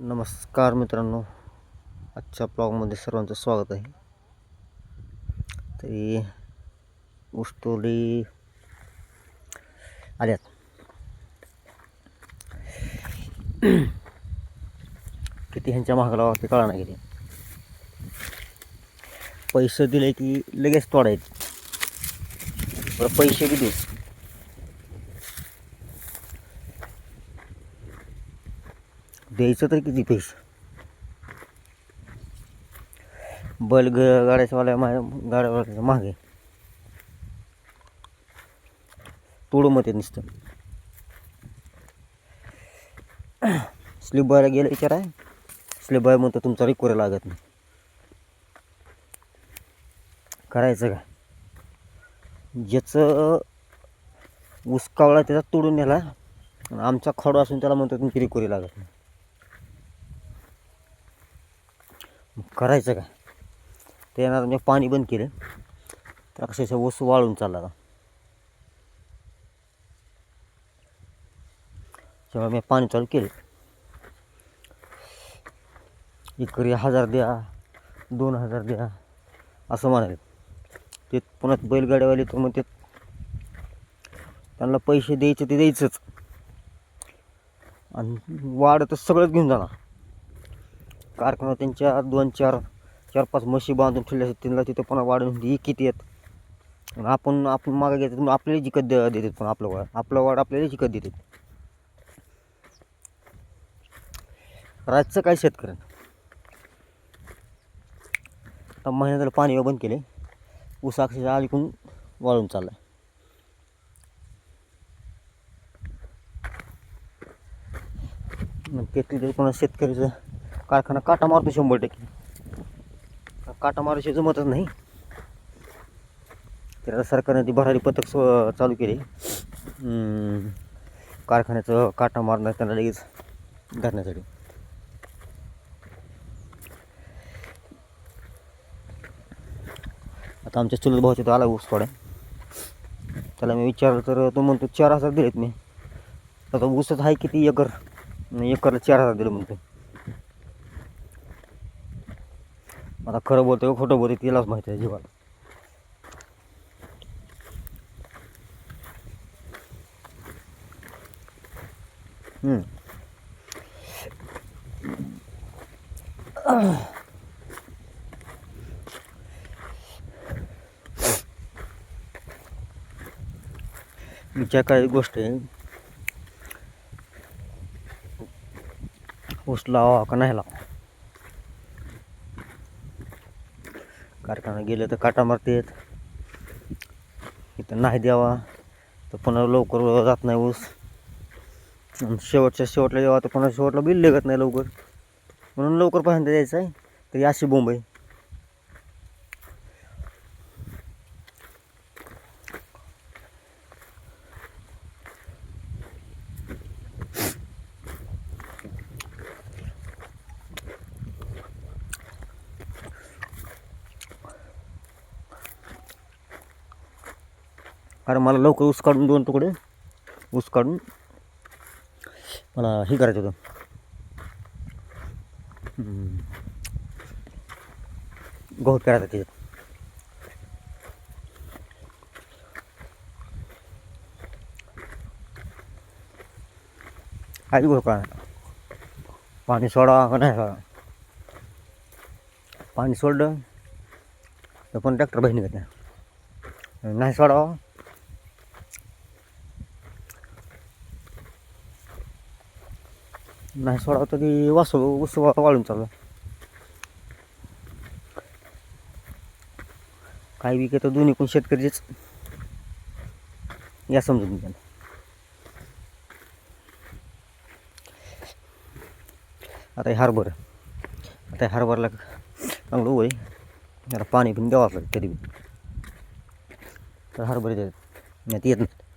नमस्कार मित्रांनो आजच्या ब्लॉगमध्ये सर्वांचं स्वागत आहे. तरी ऊसतोडी आल्यात. किती ह्यांच्या महागाला वाटते कळा नाही गेले. पैसे दिले की लगेच तोडायचे. पैसे किती द्यायचं तर किती पैसे? बैल ग गाड्याच्यावाल्या मा गाड्यावाल्याच्या मागे. तोडू मग ते नुसतं. स्लीप बॉयला गेलं विचार. आहे स्लिप बॉय म्हणतो तुमचा रिकोर लागत नाही. करायचं का? ज्याचं उसकावळा त्याचा तोडून नेला आणि आमचा खडू असून त्याला म्हणतो तुमची रिकोरी लागत नाही मग करायचं काय? ते येणार मी पाणी बंद केलं. तर अक्षरशः ऊस वाळून चालला आता. जेव्हा मी पाणी चालू केलं एकरी हजार द्या दोन हजार द्या असं म्हणाले. ते पुन्हा बैलगाड्यावाले तर मग ते त्यांना पैसे द्यायचे ते द्यायचंच. आणि वाढ तर सगळंच घेऊन जाणार. कारखाना त्यांच्या दोन चार चार पाच म्हशी बांधून ठेवल्या असतात. त्यांना तिथं पण वाढून ही किती आहेत? आणि आपण आपण मागे घेतात मग आपल्याला जिकत द- देतात पण आपलं वाढ. आपलं वाढ आपल्याला जिकत देतात. राजचं काय शेतकऱ्यांना. आता महिन्यात पाणी बंद केले. ऊस अक्षरशः अलीकडून वाळून आहे मग त्यातली तरी कोणा शेतकऱ्याचं कारखाना काटा मारतो शंभर टक्के. काटा मारायची जमतच नाही. तर आता सरकारने ती भरारी पथक चालू केली. कारखान्याचं काटा मारणार त्यांना लगेच धरण्यासाठी. आता आमच्या चुलत भावाच्या तर आला ऊस थोड्या त्याला मी विचारलं तर तो म्हणतो चार हजार दिलेत मी. आता ऊसच आहे किती एकर? एकरला चार हजार दिलं म्हणतो आता खरं बोलतो खोटं बोलतो तिलाच माहिती आहे जीवाला. ज्या विचार काय गोष्ट आहे. ऊस लावा का नाही लावा? कारखाना गेलं तर काटा मारतेत. इथं नाही द्यावा. तर पुन्हा लवकर जात नाही ऊस. आणि शेवटच्या शेवटला जेव्हा तर पुन्हा शेवटला बिल लागत नाही लवकर. म्हणून लवकर पाहिजे द्यायचं आहे. तर अशी बोंब आहे. कारण मला लवकर ऊस काढून दोन तुकडे. ऊस काढून. मला हे करायचं होतं. गहू पेरायचा त्याच्यात. आहे गहू का? पाणी सोडा का नाही का पाणी सोडलं तर पण ट्रॅक्टर बहिणी घेत नाही सोडावं. नाही सोडावं तरी वासू ऊस वाळून चाललं काही विकत दोन्ही कोण शेतकरीचेच या समजून घ्या. आता हे हरभर आता हे हरभरला चांगलं होय जरा पाणी पण द्यावं लागतं तरी बी. तर हरभर देतात नाही येत नाही.